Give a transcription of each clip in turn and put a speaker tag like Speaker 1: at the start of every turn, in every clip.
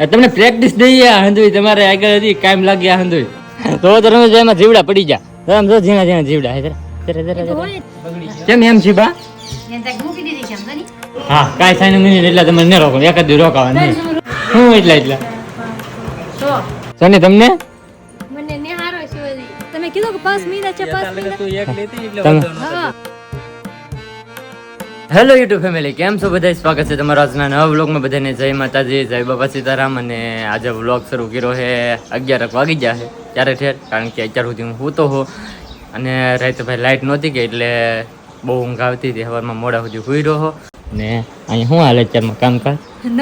Speaker 1: તમને પ્રેક્ટિસ દઈએ હંધોઈ તમારે આગળ હતી કાયમ લાગી આ હંધુઈ તો તમે જો એમાં જીવડા પડી જા આમ જો ઝીણા ઝીણા જીવડા હે કેમ એમ
Speaker 2: તો નહીં?
Speaker 1: હા કાંઈ સાઈન મિનિટ એટલે તમે ન રોકો એકાદ દી રોકાવા નહીં. હું એટલા એટલા? સની તમને?
Speaker 3: મને નિહારો છે તમે કીધું કે પાંચ મહિના છે પાંચ મિનિટ
Speaker 1: તમે
Speaker 3: હા.
Speaker 1: હેલો યુટ્યુબ ફેમિલી કેમ છો? બધા સ્વાગત છે તમારા આજના નવા વ્લોગમાં બધાને જય માતાજી જય બાબા સીતારામ. અને આજે વ્લોગ શરૂ કર્યો છે અગિયાર વાગી ગયા છે ત્યારે ઠેર કારણ કે અત્યાર સુધી હું સૂતો હો. અને રાતે ભાઈ લાઇટ નહોતી ગઈ એટલે બહુ ઊંઘ આવતી હતી. સવારમાં મોડા સુધી સુઈ રહ્યો હો. ને અહીં શું હાલે અત્યારમાં કામકાજ?
Speaker 3: ન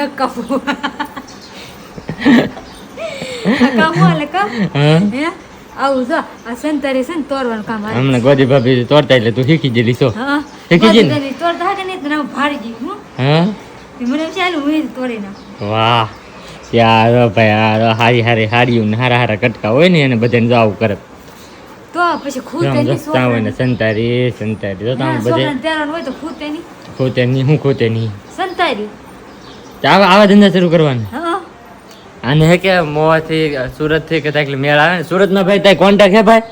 Speaker 3: આવું જો આ સંતારે છે ને તોરવાનું કામ આવે.
Speaker 1: હમણાં ગોદી ભાભી તોડતા એટલે તું શીખી ગયેલી છો.
Speaker 3: હા
Speaker 1: શીખી ગઈ ને?
Speaker 3: બાજુ તોડતા હા કે નહીં તો ભાડી ગઈ હું?
Speaker 1: હા
Speaker 3: મને ચાલુ હું તોડી ના
Speaker 1: વાહ. યાર ભાઈ આ હારી હારી હારી ને હારા હારા કટકા હોય ને એને બધાને જો આવું કરે.
Speaker 3: તો પછી ખુદ
Speaker 1: તેની સોતા હોય ને સંતારી સંતારી તો ત્યાં બધે.
Speaker 3: તેરવાનું હોય તો ખુદ તેની.
Speaker 1: ખોતે નહીં હું ખોતે નહીં સંતારી. આવા આવા ધંધા શરૂ કરવાના. આને હે કે મોવાથી સુરતથી કે એટલે મેળ આવે ને? સુરત નો ભાઈ તાય કોન્ટેક્ટ હે ભાઈ?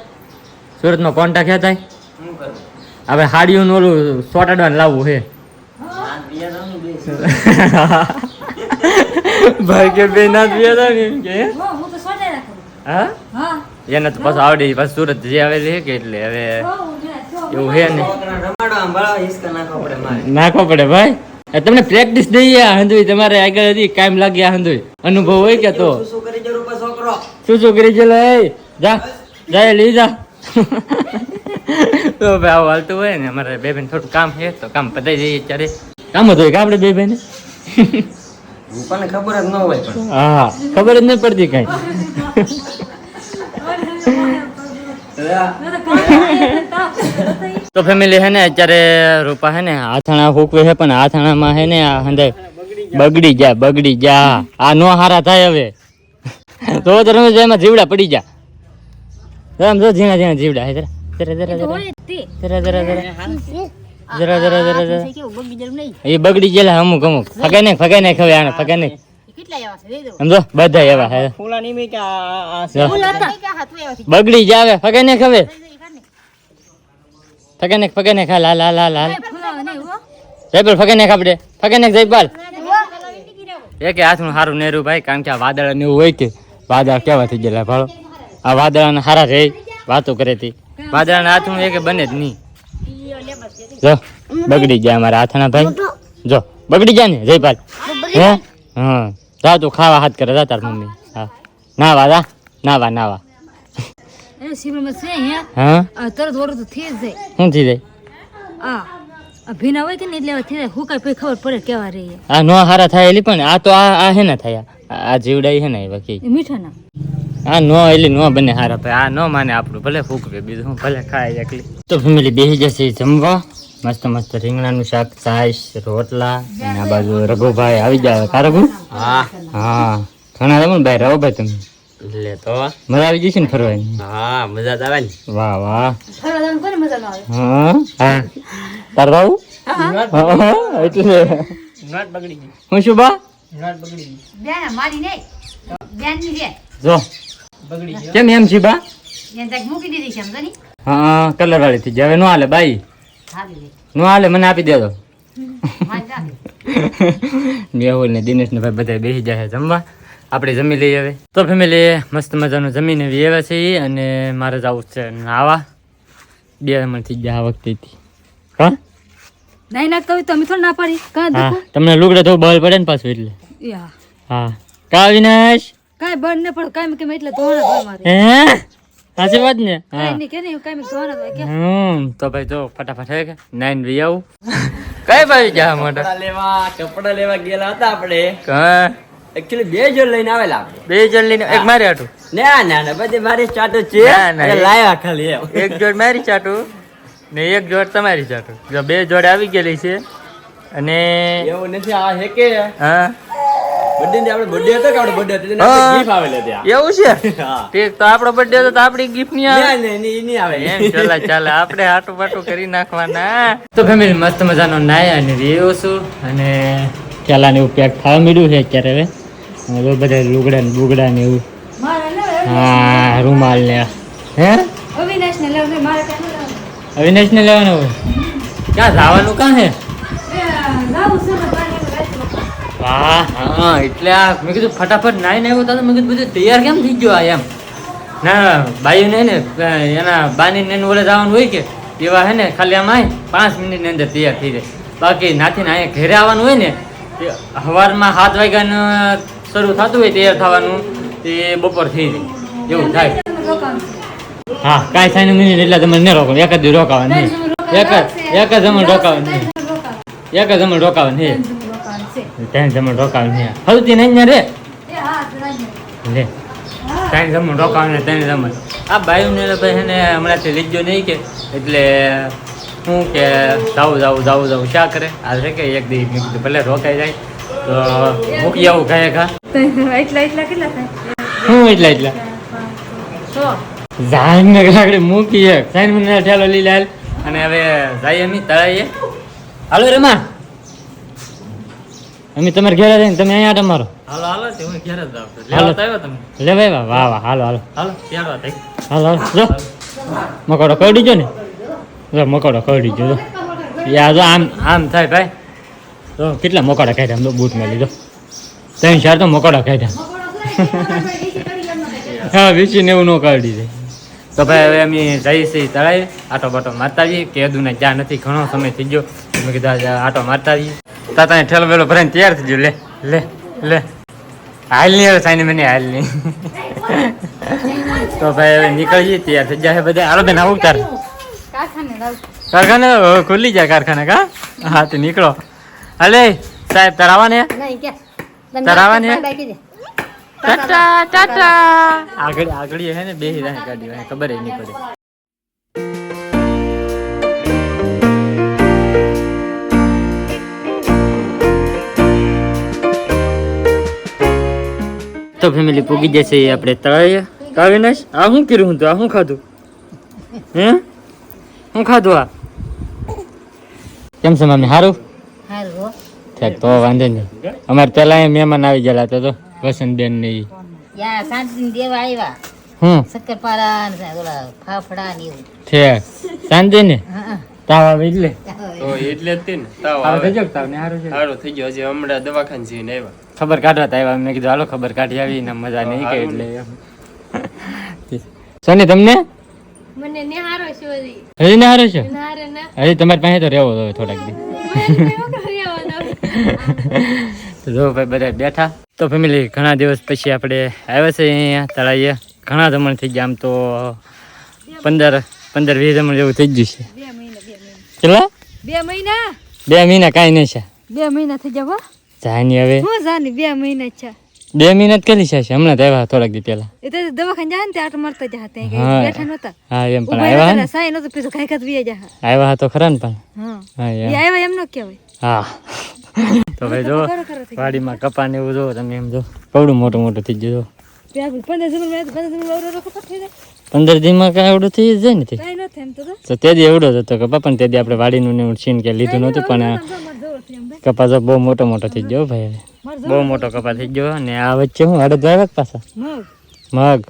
Speaker 1: સુરત નો કોન્ટેક્ટ હે તાય? હવે હાડીયું ઓલું સોટાડવાનું લાવવું હે. ભાઈ કે બે ના તા ને એમ કે હે?
Speaker 3: હો, હું તો સોટાઈ રાખું.
Speaker 1: હા?
Speaker 3: હા.
Speaker 1: એને તો પાછું આવડે પાછું સુરત જે આવેલી છે કે એટલે હવે. એવું હે ને? નાખવો પડે ભાઈ? તમને પ્રેક્ટિસ દઈએ આ હંધુઈ તમારે આગળ હતી કાયમ લાગી આ અનુભવ હોય કે તો? શું શું કરી છે એ જા. જાય લઈ જા. તો ભાઈ આવું હાલતું હોય ને અમારે બે બેન થોડું કામ છે તો કામ પતાઈ જઈએ અત્યારે. કામ હતું હોય કે આપણે બે બેન?
Speaker 4: ખબર જ ન હોય પણ.
Speaker 1: હા ખબર જ નહીં પડતી કઈ. તો ફેમિલી હે ને અત્યારે રૂપા હે ને આથાણા હુકવે છે પણ આથાણામાં હે ને આ બગડી જા બગડી જા આ નો હારા થાય હવે તો તો રમેશ એમાં જીવડા પડી જા આમ જો ઝીણા ઝીણા જીવડા હે જરા જરા જરા જરા
Speaker 3: તે.
Speaker 1: જરા જરા જરા જરા જરા જરા એ બગડી ગયેલા અમુક અમુક ફગાઈ નાખ ફગાઈ નાખ હવે આને ફગાઈ નાખ સમજો બધા એવા હે બગડી જાવે ફગાઈ નાખ હવે ફગાઈ ફગેને ખા લા
Speaker 3: લા લા લા.
Speaker 1: જયપાલ ફગેને નાખ ફગેને જયપાલ એ કે હાથનું સારું નેરું ભાઈ કારણ કે આ વાદળ ને એવું હોય કે વાદળ કેવા થઈ ગયેલા ભાળો. આ વાદળાના હારા રે વાતો કરે તી. વાદળાના હાથનું એ કે બને જ નહીં. જો બગડી ગયા અમારા હાથના ભાઈ. જો બગડી જાય ને જયપાલ? હે? હા જા તું ખાવા હાથ કરે જા તાર મમ્મી. હા. નાવા જા. નાવા નાવા.
Speaker 3: એ શિબિરમાં છે હે
Speaker 1: હા?
Speaker 3: આ તરત વરું તો થઈ જાય.
Speaker 1: શું થઈ જાય?
Speaker 3: આ આ ભીના હોય કે ને એટલે થઈ જાય. હુકાય પછી ખબર પડે કેવા રહી
Speaker 1: આ નો હારા થાય એલી પણ આ તો આ આ હે ને થયા. આ આ જીવડાઈ હે ને બાકી
Speaker 3: મીઠા ના
Speaker 1: આ નો એલી નો બને હારા ભાઈ આ નો માને આપણું. ભલે ફૂકવે બીજું હું ભલે ખાય એકલી. તો ફેમિલી બેસી જશે જમવા. મસ્ત મસ્ત રીંગણાનું શાક છાશ રોટલા. અને આ બાજુ રઘુભાઈ આવી જાય રઘુ?
Speaker 4: હા.
Speaker 1: હા. ઘણા તમે ભાઈ. રહો ભાઈ તમે.
Speaker 4: લે તો.
Speaker 1: મજા આવી જશે ને ફરવાની?
Speaker 4: હા મજા જ આવે ને.
Speaker 1: વાહ વાહ.
Speaker 3: ફરવા કોને મજા ના આવે?
Speaker 1: હા હા. તાર બાબુ? હા એટલે.
Speaker 4: નટ બગડી ગઈ.
Speaker 1: હું શું બા?
Speaker 4: નટ બગડી ગઈ.
Speaker 2: બેન મારી નહીં. બેનની છે.
Speaker 1: જો.
Speaker 4: બગડી ગઈ
Speaker 1: કેમ એમ છે બા?
Speaker 2: એને ત્યાં મૂકી દીધી છે એમ
Speaker 1: હા કલર વાળી થઈ જાય હવે નો હાલે બાઈ. નો હાલે મને આપી દેજો. મેહુલ ને દિનેશ ને ભાઈ બધા બેસી જાય છે જમવા. આપણે જમી લઈએ હવે. તો ફેમિલી મસ્ત મજાનું જમીને એવી આવ્યા છે અને મારે જવું છે નાવા. બે મણથી ગયા આ વખતે હા?
Speaker 3: નહીં નાખતા હોય તમે થોડું ના પાડી. કાં
Speaker 1: હા તમને લુગડા તો બળ પડે ને પાછું એટલે. હા. કા વિનાશ
Speaker 3: કાંઈ બળ ને પડે કાંઈ કેમ એટલે ધોરણ હોય મારે.
Speaker 1: હે? સાચી વાત ને? હા.
Speaker 3: કે નહીં કાંઈ ધોવાના હોય કે.
Speaker 1: હમ તો ભાઈ જો ફટાફટ હે કે? નાઈન વી આવું. કઈ ભાઈ જા મોટા?
Speaker 4: લેવા કપડા લેવા ગયેલા હતા આપણે.
Speaker 1: હા
Speaker 4: એકચ્યુઅલી બે જણ લઈને આવેલા આપણે
Speaker 1: બે જણ લઈને એક મારી હાટું?
Speaker 4: ના ના ના બધી મારી ચાટુ છે.
Speaker 1: ના, ના,
Speaker 4: એટલે લાયા ખાલી
Speaker 1: એક જોડ મારી ચાટુ ને એક જોડ તમારી ચાટું. જો બે જોડ આવી ગયેલી છે અને
Speaker 4: એવું નથી આ હે કે?
Speaker 1: હા.
Speaker 4: બર્થડે આપણે બર્થડે હતો કે આપણે બર્થડે હતો? ગિફ્ટ આવેલા ત્યાં
Speaker 1: એવું છે? ઠીક તો આપણો બર્થડે હતો તો આપણી ગિફ્ટ નહીં આવે.
Speaker 4: ના ના નહીં નહીં આવે.
Speaker 1: એમ ચાલે ચાલે. આપણે હાટું પાટું કરી નાખવાના. તો ફેમિલી મસ્ત મજાનો નાય અને રહ્યો છું. અને કેલાને એવું પેક થવા મળ્યું છે અત્યારે હવે. જો બધા લુગડા ને બુગડા ને એવું હા રૂમાલ ને હે
Speaker 3: અવિનાશ ને
Speaker 1: લેવાનું હોય? ક્યાં જવાનું કાં હે?
Speaker 3: છે.
Speaker 1: વાહ હા એટલે આ મેં કીધું ફટાફટ નાઈને આવ્યો તો મેં કીધું બધું તૈયાર કેમ થઈ ગયો આ એમ? ના બાયું ને એના બાની ને ઓલે જવાનું હોય કે એવા હે ને ખાલી આમ આય પાંચ મિનિટની અંદર તૈયાર થઈ જાય. બાકી નાથી ને અહીંયા ઘરે આવવાનું હોય ને સવારમાં સાત વાગ્યાનું શરૂ થતું હોય તૈયાર થવાનું, તે બપોર થઈ જાય. એવું થાય.
Speaker 3: તમે.
Speaker 1: હા, કાંઈ સાઈન મિનિટ એટલે તમને નહીં રોકો, એક જ દી રોકાવાનું નહીં એક જ એક જ જમણ રોકાવાનું નહીં એક જ જમણ રોકાવાનું નહીં
Speaker 3: તમે
Speaker 1: ત્રણ જમણ રોકાવાનું નહીં સૌથી નહીં ને રે? લે. ત્રણ જમણ રોકાવાનું ને જમણ. આ ભાઈને ભાઈ છે ને હમણાંથી લીધો નહીં કે, એટલે શું કે જાવું જાવું જાવું જાઉં. શા કરે? આ છે કે એક દી ભલે રોકાઈ જાય. તો મૂકી આવું ખાય ખા.
Speaker 3: એટલા એટલા કેટલા થાય?
Speaker 1: શું એટલા એટલા?
Speaker 3: સો.
Speaker 1: ને આગળ મૂકી એક સાઈન મને ઠેલો લઈ લાલ અને હવે જઈએ અમે તળાઈએ. હાલો રમા. અમે તમારે ઘેર જઈને તમે અહીંયા તમારો
Speaker 4: હાલો હાલો તે હું ઘેર જ
Speaker 1: હાલો.
Speaker 4: આવ્યો તમે?
Speaker 1: લે ભાઈ વાહ વાહ હાલો હાલો.
Speaker 4: હાલો ત્યારવા થઈ.
Speaker 1: હાલો હાલો. જો. મકોડો કરડી જો ને? જો મકોડો કરડી જો. યા જો આમ આમ થાય ભાઈ. તો કેટલા મોકાડા ખાઈ આમ તો? બૂટમાં લીધો. ત્રણ ચાર તો ખાઈ કાઢ્યા હા વીસી નેવું નો કાઢી દે. તો ભાઈ હવે અમે જઈએ છીએ તળાવી આટો બાટો મારતા આવીએ. કેદુને જ્યાં નથી ઘણો સમય થઈ ગયો. મેં કીધું આટો મારતા જઈએ તા તને ઠેલો વેલો ભરાઈને તૈયાર થઈ ગયો. લે લે લે. હાલ નહીં હવે સાઈને મને હાલ નહીં. તો ભાઈ હવે નીકળીએ તૈયાર થઈ જાય બધા. હાલો બેન આવું તાર
Speaker 3: કારખાને
Speaker 1: ખુલી જાય કારખાને કા? હા તો નીકળો. અલે સાહેબ તરાવાને આવવાને
Speaker 2: નહીં કે. તમે
Speaker 1: તાર આવવાની હે?
Speaker 2: બાકી દે
Speaker 1: ટાટા ટાટા આગળ આગળ હે ને બે હીરા ગાડી હે ખબર નહીં પડે. તો ફેમિલી પૂગી જશે આપણે તળાવે કાવીનાશ આ શું કર્યું હું તો? આ શું ખાધું? હે? શું ખાધું આ? કેમ છે મમ્મી સારું ઠીક તો વાંધો નહીં. અમારે પેલા મહેમાન આવી ગયેલા હતા તો વસંતબેન ને ઈ.
Speaker 2: યા શાંતિ દેવા આવ્યા.
Speaker 1: હમ.
Speaker 2: શક્કરપારા ને ઓલા ફાફડા ને એવું.
Speaker 1: ઠીક શાંતિ ને?
Speaker 2: હા,
Speaker 1: તાવ આવે એટલે?
Speaker 4: તો એટલે જ તે ને તાવ
Speaker 1: આવે.
Speaker 4: આવે
Speaker 1: થજો તાવ ને? સારું છે.
Speaker 4: સારું થઈ ગયો. હજી હમણાં દવાખાને જઈને આવ્યા.
Speaker 1: ખબર કાઢવા તા આવ્યા. મેં કીધું હાલો ખબર કાઢી આવી ને મજા નહીં કે એટલે. સોની તમને?
Speaker 3: મને નિહારો છે
Speaker 1: હજી ને હારું છે હજી તમારી પાસે તો રહેવો થોડાક દી? તો જો ભાઈ બધા બેઠા. તો ફેમિલી ઘણા દિવસ પછી આપણે આવ્યા છે અહીંયા તળાઈએ. ઘણા જમણ થઈ ગયા આમ તો પંદર પંદર વીસ જમણ જેવું થઈ ગયું છે.
Speaker 3: બે મહિના
Speaker 1: કેટલા?
Speaker 3: બે મહિના?
Speaker 1: બે મહિના કાંઈ નહીં છે.
Speaker 3: બે મહિના થઈ જાવ
Speaker 1: જાની હવે.
Speaker 3: હું જાની બે મહિના છે.
Speaker 1: બે મહિના જ કરી છે હમણાં તો આવ્યા થોડાક દી પેલા
Speaker 3: એ તો દવાખાને જાય ને ત્યાં આટો મારતા જા ત્યાં બેઠા નહોતા.
Speaker 1: હા એમ પણ આવ્યા
Speaker 3: સાઈ નહોતું પીધું. ખાઈ ખાત વીએ જા
Speaker 1: આવ્યા તો ખરા ને પણ.
Speaker 3: હા.
Speaker 1: હા
Speaker 3: એ આવ્યા એમ ન કહેવાય.
Speaker 1: હા. તો ભાઈ જો વાડીમાં કપા ને એવું જો તમે એમ જો કવડું મોટું મોટું થઈ ગયું
Speaker 3: પંદર જમીનમાં પંદર જમીનમાં અવરો ખબર થઈ જાય.
Speaker 1: પંદર કાંઈ એવડું થઈ જાય ને તે?
Speaker 3: તો
Speaker 1: દી એવડો જ હતો કપા પણ તે દી આપણે વાડીનું ને છીન કે લીધું નહોતું પણ
Speaker 3: જવું
Speaker 1: કપા તો બહુ મોટો મોટો થઈ ગયો ભાઈ. બહુ મોટો કપા થઈ ગયો અને આ વચ્ચે હું અડદ વાવ્યા પાછા?
Speaker 3: મગ.
Speaker 1: મગ.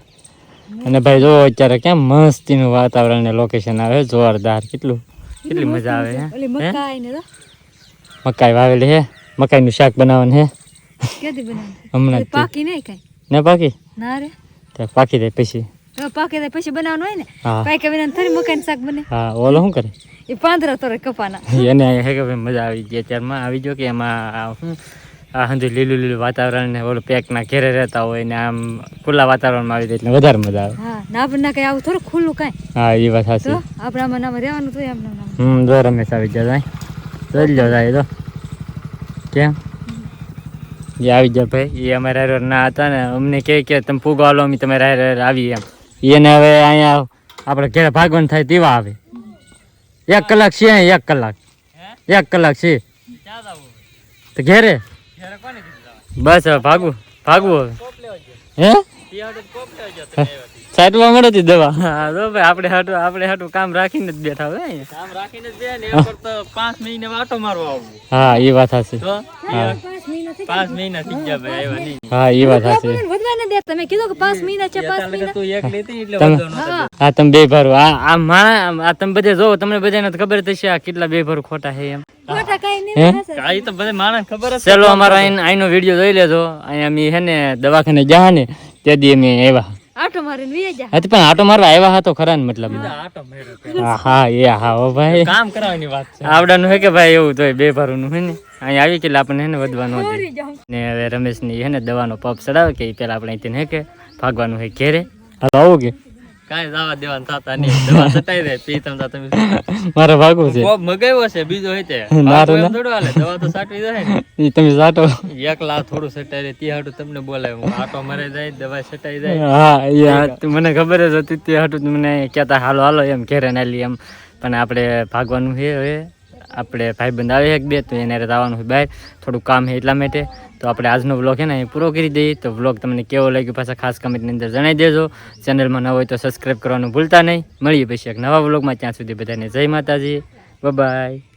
Speaker 1: અને ભાઈ જો અત્યારે કેમ મસ્તીનું વાતાવરણ ને લોકેશન આવે જોરદાર કેટલું કેટલી મજા આવે હે?
Speaker 3: મકાઈ
Speaker 1: વાવેલી હે મકાઈ મકાઈનું શાક બનાવવાનું હે.
Speaker 3: ક્યાંથી
Speaker 1: હમણાં
Speaker 3: પાકી નહીં કાંઈ?
Speaker 1: ના પાકી?
Speaker 3: ના રે.
Speaker 1: તે પાકી જાય પછી.
Speaker 3: પાકી પાકે પછી બનાવવાનું હોય ને કઈ વિના થોડી મકાઈ શાક બને.
Speaker 1: હા ઓલો શું કરે?
Speaker 3: એ પાંદરા તોરે કપાના.
Speaker 1: એને હે કે ભાઈ મજા આવી ગઈ અત્યારમાં આવી ગયો કે એમાં આ શું? આ હંધુ લીલું લીલું વાતાવરણ ને ઓલું પેકના ઘેરે રહેતા હોય ને આમ ખુલ્લા વાતાવરણમાં આવી જાય એટલે વધારે મજા આવે.
Speaker 3: હા ના પણ ના કઈ આવું થોડું ખુલ્લું કાંઈ?
Speaker 1: હા એ વાત સાચી.
Speaker 3: આપણે આમાં રહેવાનું તો એમ
Speaker 1: હમ જો રમેશ આવી જાય જોઈ લો જાય તો. કેમ? એ આવી જાય ભાઈ. એ અમારા હારે ના હતા ને અમને કહે કે તમે ફૂગો આલો અમે તમારા હારે આવી એમ. એને હવે અહીંયા આપણે ઘેર ભાગવાન થાય તેવા આવે. એક કલાક છે એક કલાક. એક કલાક છે. તો ઘેરે? બસ હવે ભાગવું ભાગવું હવે. હે? સાઈડમાં મળે હતી દવા? હા તો ભાઈ આપણે હાટું આપણે હાટું કામ રાખીને જ બેઠા હોય
Speaker 4: કામ રાખીને જ બે ને એમ કરતા પાંચ મહિને વાટો મારવા આવું
Speaker 1: હા એ વાત હશે
Speaker 4: તો?
Speaker 3: 5 મહિના થઈ
Speaker 4: ગયા. ભાઈ આવ્યા નહીં.
Speaker 1: હા એ વાત હશે
Speaker 3: ગયા વધવા ન દે તમે કીધું કે 5 મહિના છે
Speaker 4: 5
Speaker 3: મહિના.
Speaker 4: તું એક લેતી એટલે
Speaker 1: તમે-
Speaker 4: વાંધો નહોતો.
Speaker 1: હા તમે બે ભરો આ આ માણા આ તમે બધે જોવો તમને બધાને ખબર ખબર થશે આ કેટલા બે ભરો ખોટા છે એમ.
Speaker 3: ખોટા કઈ નહીં થશે.
Speaker 4: તો બધે માણસ ખબર છે
Speaker 1: ચલો અમારો આઈન- આઈનો વીડિયો જોઈ લેજો. અહીંયા અમે હે ને દવાખાને જ્યાં ને તે દી અમે આવ્યા.
Speaker 3: આટો મારીને વી જા
Speaker 1: હતી પણ આટો મારવા આવ્યા હતો ખરા ને મતલબ.
Speaker 4: આટો માર્યો
Speaker 1: હા હા એ હા ઓ ભાઈ.
Speaker 4: કામ કરાવવાની વાત છે.
Speaker 1: આવડાનું હે કે ભાઈ એવું તો બે ભરવાનું હે ને? અહીંયા આવી કે આપણને હે ને વધવાનું હતું ને હવે રમેશની હે ને દવાનો પપ ચડાવે કે પેલા આપણે અહીંથી હે કે ભાગવાનું હે ઘેરે. હાલો આવું કે.
Speaker 4: કાંઈ જવા દેવાનું થતા નહીં. દવા સટાઈ દે પી તમ તમે
Speaker 1: મારે ભાગવું છે.
Speaker 4: કોપ મગાવ્યો છે બીજો હે તે.
Speaker 1: ના
Speaker 4: ભાગો
Speaker 1: રે
Speaker 4: એમ થોડું હાલે દવા તો સાટવી જાય ને.
Speaker 1: ઈ તમે સાટો.
Speaker 4: એકલા થોડું સટાઈ દે તે હાટું તમને બોલાય. હું આટો મરે જાય દવા સટાઈ જાય.
Speaker 1: હા એ મને ખબર જ હતી તે હાટું મને કહેતા હાલો હાલો એમ ઘેરે નાલી એમ. પણ આપણે ભાગવાનું છે હવે. આપણે ભાઈબંધ આવે એક બે, તો એને આવવાનું છે બહાર. થોડું કામ છે એટલા માટે. તો આપણે આજનો વ્લોગ છે ને એ પૂરો કરી દઈએ. તો વ્લોગ તમને કેવો લાગ્યો પાછા ખાસ કમેન્ટની અંદર જણાવી દેજો. ચેનલમાં ન હોય તો સબસ્ક્રાઈબ કરવાનું ભૂલતા નહીં. મળીએ પછી એક નવા વ્લોગમાં ત્યાં સુધી બધાને જય માતાજી. બાય